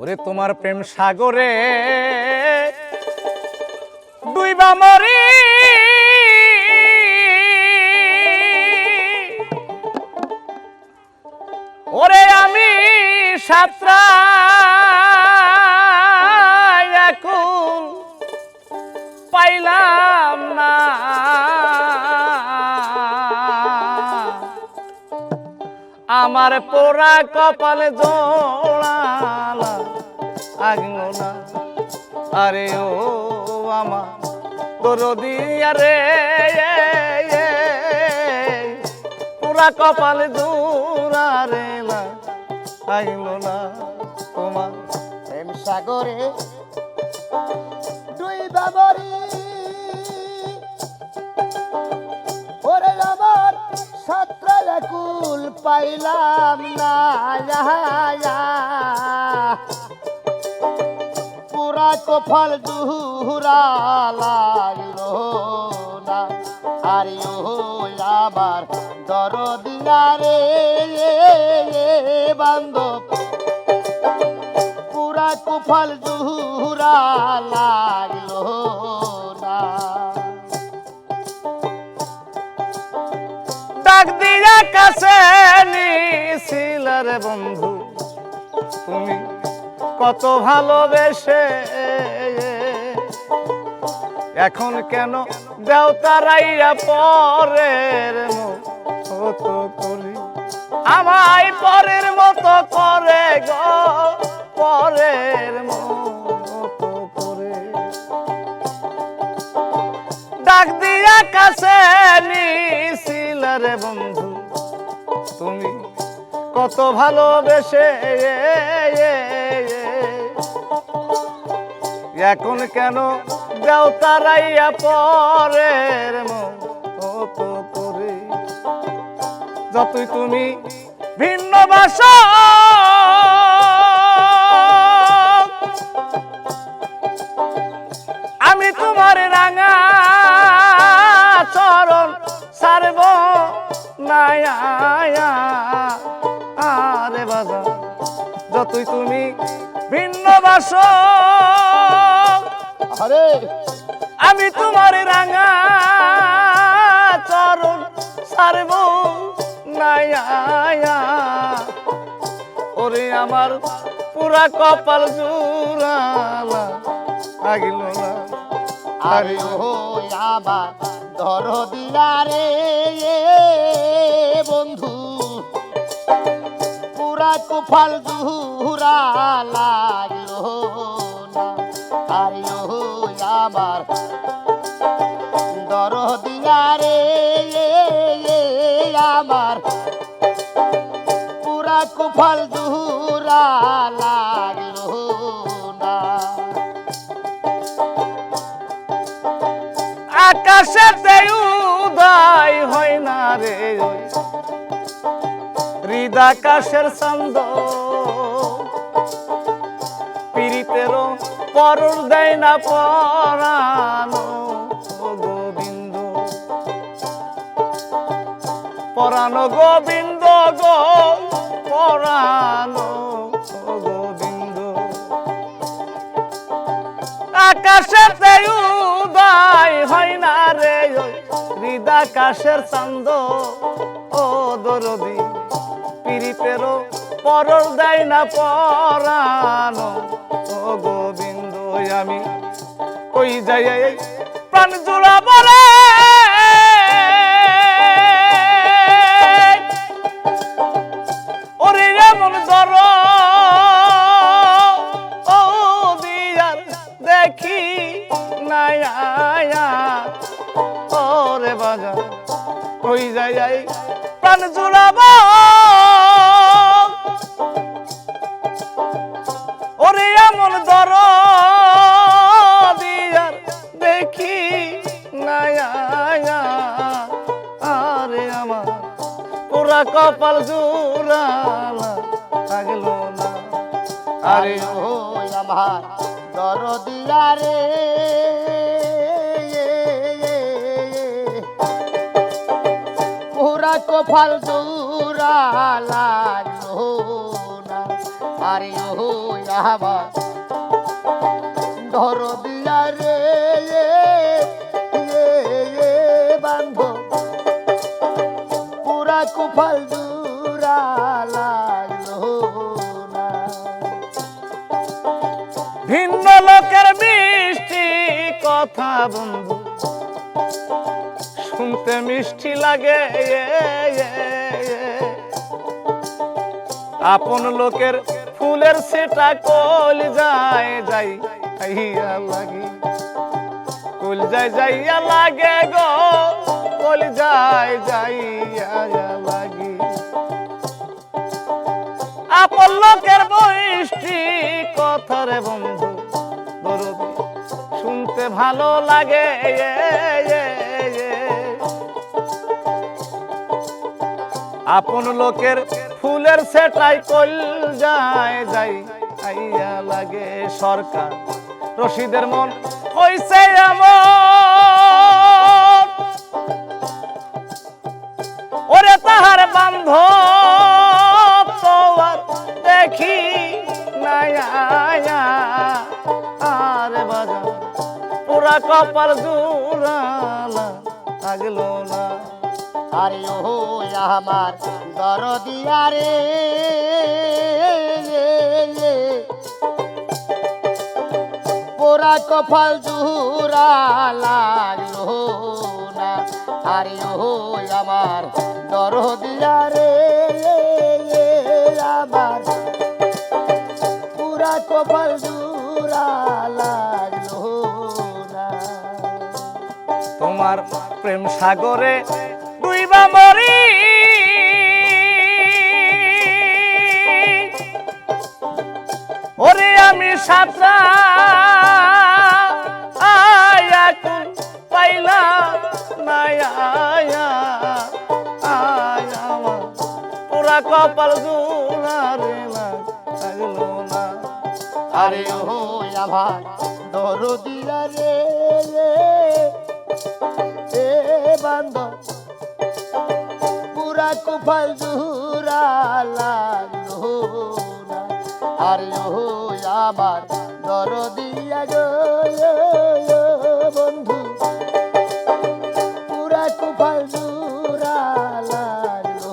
ওরে তোমার প্রেম সাগরে দুইবা মরি। ওরে আমি সাতরা আমার পোড়া কপালে জোড়ালা আগলো না আরে ও আমার তোর দিয়া রে পুরা কপালে জোড়া রে না আগলো না তোমার প্রেম সাগরে। দুই বাবরি, ওরে আমার সাতটা একুল পাইলাম না। পুরা কফল দুহুরা লাগল না আরে আবার দরদিয়া রে, বান্ধব পুরা কুফল দুহুরা লাগল কাছে নিছিল বন্ধু। তুমি কত ভালোবেসে এখন কেন দেও তারাইয়া পরের মতো করি? আমায় পরের মতো করে গো, পরের মতো করে। ডাক দিয়া কাছে নিছিল বন্ধু। তুমি কত ভালোবেসে এখন কেন দেও তারাইয়া পরের মতো করে? যতই তুমি ভিন্ন ভাষা যতই তুমি ভিন্ন বাস আরে আমি তোমার রাঙা চরণ সারব নায়া ওরে আমার পুরা কপাল জুড়ালা আগিল না। আরে ও আবার ধর দিয়া রে কুফল দুহুরা লাগল না। আরে ও আবার দর দিয়া আমার। পুরা কুফল দুহুরা লাগল না। আকাশেতে উদয় হয় না রে ওই হৃদাকাশের ছন্দ। পীড়িতেরও পরর দেয় না পরানো। গোবিন্দ পরানো গোবিন্দ গো, পরানো। গোবিন্দ, আকাশেতে উদয় হয় না রে, ওই হৃদাকাশের চন্দ ও দরদি পীড়িতেরও পরর দেয় না পরানো ও গোবিন্দ, আমি কই যাই প্রাণ জোড়া বলে ওরে এমন দর ও যাই প্রাণ জুড়াব। ওরে এমন দর দিয়ার দেখি নায়া আরে আমার পুরা কপাল জুড়ালা, থাকল না। আরে ও আমার দর দিয়া রে। কপাল দূরা লাগল না আরে ও আমার ধর দিয়া রে বান্ধব পুরা কুফল দূরা লাগল না ভিন্ন লোকের মিষ্টি কথা বন্ধু শুনতে মিষ্টি লাগে। আপন লোকের ফুলের সেটা কল যায়, যাই আইয়া লাগে কল যায়, যাইয়া লাগে গো, কল যায়, যাইয়া লাগে আপন লোকের বৈষ্টি কথারে বন্ধু শুনতে ভালো লাগে আপন লোকের ফুলের সেটাই কল যায়, যাই আইয়া লাগে সরকার। রশিদের মন হইছে এমন। ওরে তাহার বান্ধ তোয়ার দেখি নায়া আরে বাজা পুরা কপাল জুড়ালা লাগল না। আরে ও আমার দর দিয়া রে পোড়া কপাল জুরা লাগল না। আরে ও আমার দর দিয়া রে আমার পুরা না। তোমার প্রেম সাগরে মরি। ওরে আমি সাঁতরা কপাল জুড়া রে না লাগল না। আরে ও আমার দরদিরা রে এ বান্ধব পুরা কুফল জুরা লাগল না আরে আমার দরদিয়া গো বন্ধু। পুরা কুফল জুরা লাগল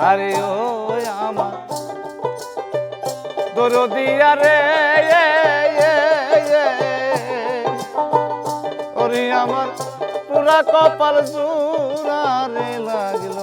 আরে ও আমার রে এ, এ। ওরে আমার পুরা কপাল জুড়া রে লাগল।